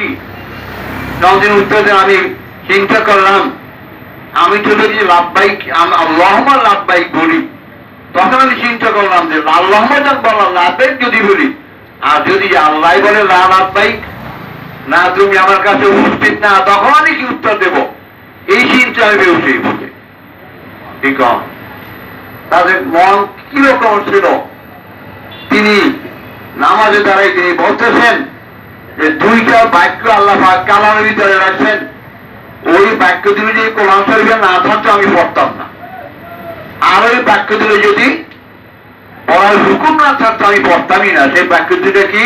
কি তখন তিনি উত্তর দেন আমি চিন্তা করলাম, আমি তো যদি লাভবাহিক আল্লাহমা লাভবাহিক বলি, তখন আমি চিন্তা করলাম যে আল্লাহমা যাক বললাম লাভবাহিক যদি বলি। আর যদি আল্লাহ বলে লাভবাহিক, না তুমি আমার কাছে উপস্থিত না, তখন আমি কি উত্তর দেব? এই চিন্তা আমি বেউসেই বলে ঠিক? তাদের মন কীরকম ছিল? তিনি নামাজে দাঁড়াই তিনি বলতেছেন যে দুইটা বাক্য আল্লাহ পাক কালামের ভিতরে রাখছেন ওই বাক্য দিলে যদি কোরআন শরীফে না থাকতো আমি পড়তাম না আর ওই বাক্য দিলে যদি পড়ার হুকুম না থাকতো আমি পড়তামই না সেই বাক্য দিলে কি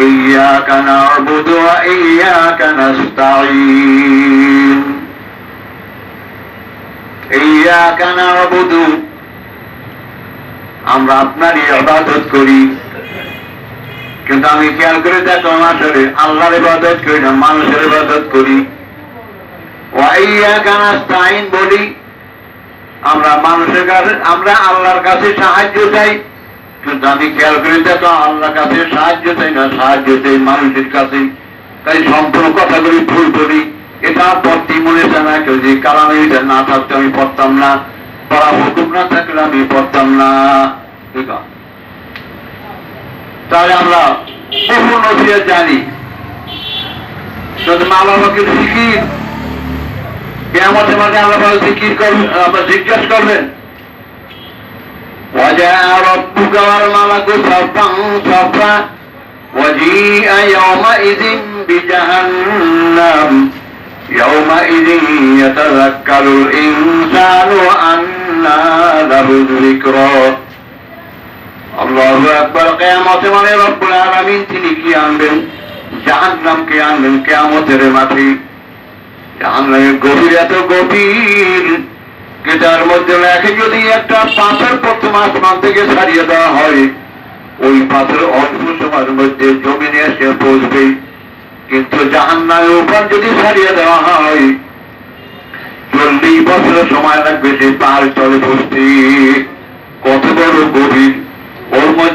إياك نعبد وإياك نستعين إياك نعبد আমরা আপনারই ইবাদত করি কিন্তু আমি খেয়াল করে দেখো আমার আসলে আল্লাহর ইবাদত করি না, মানুষের ইবাদত করি। নাস্তাইন বলি, আমরা মানুষের কাছে আমরা আল্লাহর কাছে সাহায্য চাই। কিন্তু আমি খেয়াল করে দেখো আল্লাহর কাছে সাহায্য চাই না, সাহায্য চাই মানুষের কাছে। তাই সম্পূর্ণ কথাগুলি ভুল করি এটা পড়তে মনে চায় না কেউ, যে কারণে এটা না থাকতে আমি পড়তাম না। পড়া হুকুম না থাকলে আমি পড়তাম না। ঠিক আছে? তাহলে আমরা বহু নজিয়া জানি যদি মা বাবাকে শিখির কেমতের মাঝে আল্লাহ জিকির করবেন আবার জিজ্ঞাসা করবেন وجاء ربك والملك صفا صفا وجيء يومئذ بجهنم يومئذ يتذكر الإنسان وأنى له الذكرى মানে যদি ছাড়িয়ে দেওয়া হয় জমিনে এসে পৌঁছবে। কিন্তু জাহান্নামের উপর যদি ছাড়িয়ে দেওয়া হয়, চল্লিশ বছর সময় লাগবে সেই পাহাড় চলে পৌঁছতে কত বড় গভীর।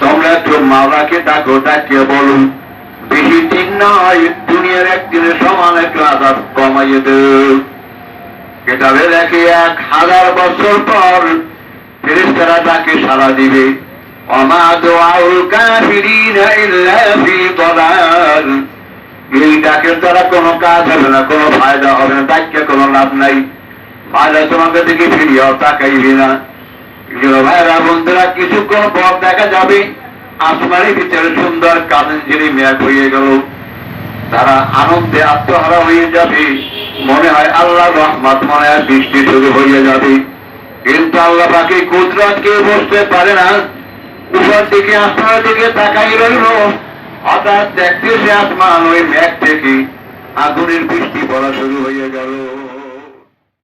তোমরা একটু মাওলাকে ডাকো, ডাকিয়ে বলুন বেশি দিন নয় দুনিয়ার একদিনের সমান একটু আজাদ কমাইয়ে দেব কেতাবে দেখে এক হাজার বছর পর ফেরেস্তারা তাকে সারা দিবে। তোমাকে দিকে ফিরিয়াও তাকাইবে না। ভাইরা বন্ধুরা, কিছুক্ষণ পর দেখা যাবে। আসমানের ভিতরে সুন্দর কাজের যিনি মেয়াদ হয়ে গেল। তারা আনন্দে আত্মহারা হয়ে যাবে। মনে হয় আল্লাহ রহমত, মনে হয় বৃষ্টি শুরু হয়ে যাবে। কিন্তু আল্লাহ পাকে কুদরত কেউ বসতে পারে না। উপর দিকে, আসমানের দিকে তাকাই রইল। হঠাৎ দেখতে সে আসমান, ওই মেঘ থেকে আগুনের বৃষ্টি পড়া শুরু হয়ে গেল।